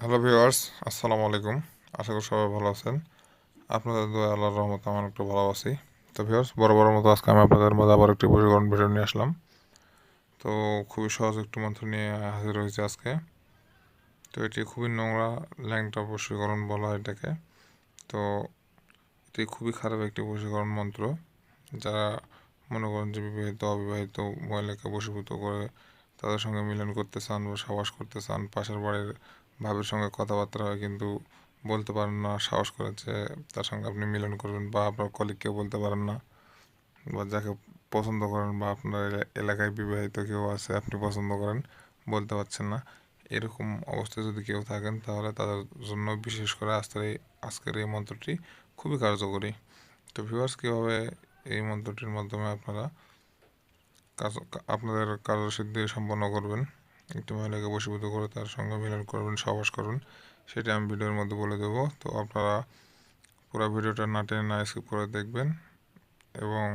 Hello viewers আসসালামু আলাইকুম আশা করি সবাই ভালো আছেন। আপনাদের দোয়া আল্লাহর রহমত আমার একটু ভালো আছি। তো ভিউয়ার্স বড় বড় মতো আজকে আমি আপনাদের মধ্যে আবার একটি বশীকরণ ভিডিও নিয়ে আসলাম। তো খুবই সহজ একটু মন্ত্র নিয়ে হাজির হয়েছে আজকে। তো এটি খুবই নোংরা ল্যাংটা বশীকরণ বলা হয় এটাকে। তো এটি খুবই খারাপ একটি বশীকরণ মন্ত্র। যারা মনে করেন যে বিবাহিত, অবিবাহিত মহিলাকে বশীভূত করে তাদের সঙ্গে মিলন করতে চান বা সাবাস করতে চান, পাশের বাড়ির ভাবির সঙ্গে কথাবার্তা হয়, কিন্তু বলতে পারেন না, সাহস করে যে তার সঙ্গে আপনি মিলন করবেন বা আপনার কলিগকে বলতে পারেন না বা যাকে পছন্দ করেন বা আপনার এলাকায় বিবাহিত কেউ আছে, আপনি পছন্দ করেন, বলতে পারছেন না। এরকম অবস্থায় যদি কেউ থাকেন, তাহলে তাদের জন্য বিশেষ করে আজকের এই আজকের এই মন্ত্রটি খুবই কার্যকরী। তো ভিউয়ার্স কীভাবে এই মন্ত্রটির মাধ্যমে আপনারা কাজ, আপনাদের কার্যসিদ্ধি সম্পন্ন করবেন? একটি মহিলাকে বসীভূত করে তার সঙ্গে মিলন করবেন সবাস করুন, সেটা আমি ভিডিওর মধ্যে বলে দেবো। তো আপনারা পুরো ভিডিওটা না টেনে না স্কিপ করে দেখবেন এবং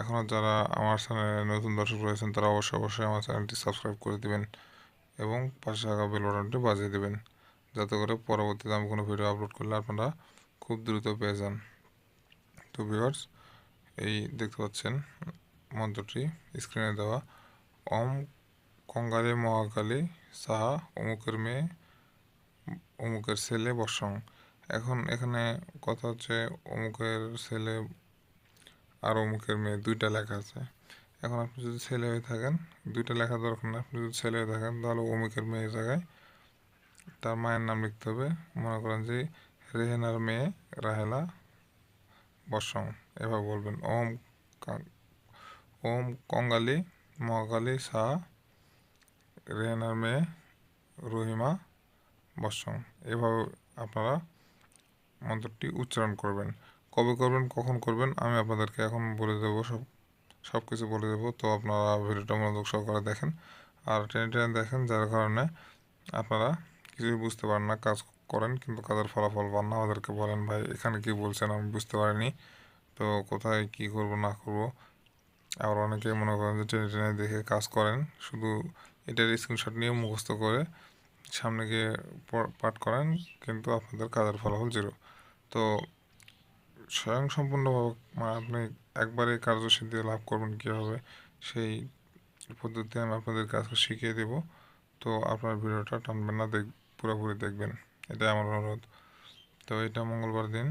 এখনও যারা আমার চ্যানেলে নতুন দর্শক রয়েছেন, তারা অবশ্যই অবশ্যই আমার চ্যানেলটি সাবস্ক্রাইব করে দিবেন এবং পাশে থাকা বেল বাটনটি বাজিয়ে দেবেন, যাতে করে পরবর্তীতে আমি কোনো ভিডিও আপলোড করলে আপনারা খুব দ্রুত পেয়ে যান। তো ভিউয়ার্স এই দেখতে পাচ্ছেন মন্ত্রটি স্ক্রিনে দেওয়া, ওম কঙ্গালে মহাকালী সাহা অমুকের মেয়ে, অমুকের ছেলে বর্ষং। এখন এখানে কথা হচ্ছে অমুকের ছেলে আর অমুকের মেয়ে, দুইটা লেখা আছে। এখন আপনি যদি ছেলে হয়ে থাকেন, দুইটা লেখা দরকার না, আপনি যদি ছেলে হয়ে থাকেন, তাহলে অমুকের মেয়ে জায়গায় তার মায়ের নাম লিখতে হবে। মনে করেন যে রেহেনার মেয়ে রাহেলা বর্ষং, এভাবে বলবেন। ওম ওম কঙ্গালী মহাকালী শাহ রেহানার মেয়ে রহিমা বর্ষং এভাবে আপনারা মন্ত্রটি উচ্চারণ করবেন। কবে করবেন, কখন করবেন, আমি আপনাদেরকে এখন বলে দেবো সব সব কিছু বলে দেবো। তো আপনারা ভিডিওটা মনোযোগ সহকারে দেখেন। আর টেনে টেনে দেখেন, যার কারণে আপনারা কিছুই বুঝতে পারেন না, কাজ করেন, কিন্তু কাজের ফলাফল পান না। ওদেরকে বলেন, ভাই, এখানে কি বলছেন, আমি বুঝতে পারিনি। তো কোথায় কি করব, না করব? আবার অনেকে মনে করেন যে টেনে টেনে দেখে কাজ করেন, শুধু এটার স্ক্রিনশট নিয়ে মুখস্থ করে সামনে গিয়ে পাঠ করেন, কিন্তু আপনাদের কাজের ফলাফল জিরো তো স্বয়ং সম্পূর্ণভাবে মানে আপনি একবারে কার্যসিদ্ধি লাভ করবেন কীভাবে, সেই পদ্ধতি আমি আপনাদের কাছে শিখিয়ে দেব। তো আপনার ভিডিওটা টানবেন না, দেখ পুরোপুরি দেখবেন। এটাই আমার অনুরোধ। তো এটা মঙ্গলবার দিন।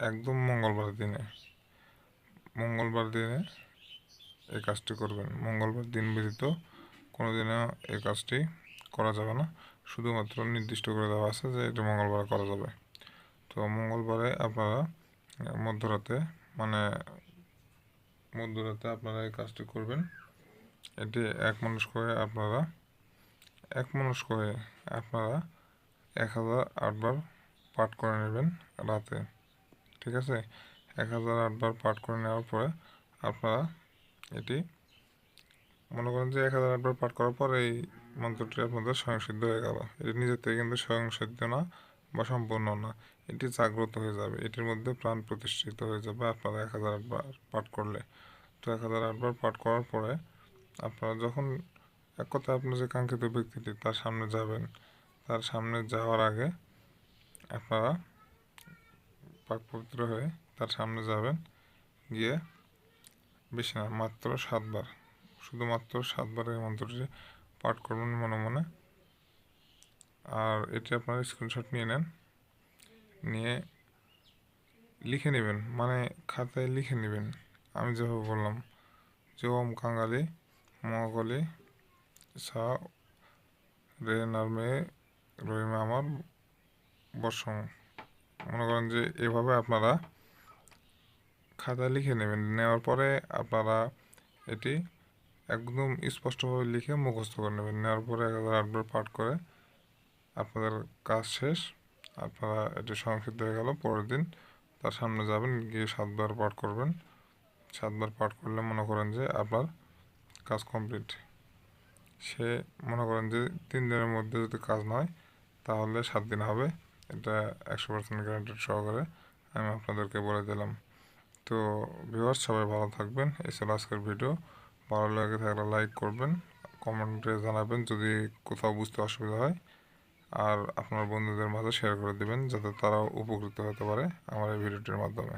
একদম মঙ্গলবার দিনে। মঙ্গলবার দিনে এই কাজটি করবেন। মঙ্গলবার দিন ব্যতীত কোনো দিনও এই কাজটি করা যাবে না। শুধুমাত্র নির্দিষ্ট করে দেওয়া আছে যে এটা মঙ্গলবার করা যাবে। তো মঙ্গলবারে আপনারা মধ্যরাতে মানে মধ্যরাতে আপনারা এই কাজটি করবেন। এটি এক মানুষ করে আপনারা এক মানুষ করে আপনারা এক হাজার আটবার পাঠ করে নেবেন রাতে। ঠিক আছে? এক হাজার আটবার পাঠ করে নেওয়ার পরে আপনারা এটি। মনে করেন যে এক হাজার আটবার পাঠ করার পর এই মন্ত্রটি আপনাদের স্বয়ংসিদ্ধ হয়ে গেল। এটি নিজের থেকে কিন্তু স্বয়ংসিদ্ধ না বা সম্পূর্ণ না, এটি জাগ্রত হয়ে যাবে। এটির মধ্যে প্রাণ প্রতিষ্ঠিত হয়ে যাবে আপনারা এক হাজার আটবার পাঠ করলে। তো এক হাজার আটবার পাঠ করার পরে আপনারা যখন এক কথা আপনার যে কাঙ্ক্ষিত ব্যক্তিটি তার সামনে যাবেন, তার সামনে যাওয়ার আগে আপনারা পাক পবিত্র হয়ে তার সামনে যাবেন, গিয়ে বেশি না, মাত্র সাতবার। শুধুমাত্র সাতবার এই মন্ত্রটি পাঠ করবেন মনে মনে। আর এটি আপনারা স্ক্রিনশট নিয়ে নেন, নিয়ে লিখে নেবেন মানে খাতায় লিখে নেবেন। আমি যেভাবে বললাম, যে ওম কাঙ্গালি মহাকলি সা রে নার্মে রহিমা আমার, বর্ষম। মনে করেন যে এভাবে আপনারা খাতায় লিখে নেবেন। নেওয়ার পরে আপনারা এটি একদম স্পষ্টভাবে লিখে মুখস্থ করে নেবেন। নেওয়ার পরে এক হাজার আটবার পাঠ করে আপনাদের কাজ শেষ। আপনারা এটি সংক্ষিপ্ত হয়ে গেল, পরের দিন তার সামনে যাবেন, গিয়ে সাতবার পাঠ করবেন। সাতবার পাঠ করলে মনে করেন যে আপনার কাজ কমপ্লিট। সে মনে করেন যে তিন দিনের মধ্যে যদি কাজ নয়, তাহলে সাত দিন হবে। এটা একশো পার্সেন্ট গ্যারান্টেড সহকারে আমি আপনাদেরকে বলে দিলাম। তো ভিউয়ার্স সবাই ভালো থাকবেন। এই ছিল আজকের ভিডিও ভালো লাগে থাকলে লাইক করবেন কমেন্টে জানাবেন যদি কোথাও বুঝতে অসুবিধা হয়। আর আপনার বন্ধুদের মাঝে শেয়ার করে দেবেন, যাতে তারাও উপকৃত হতে পারে আমার এই ভিডিওটির মাধ্যমে।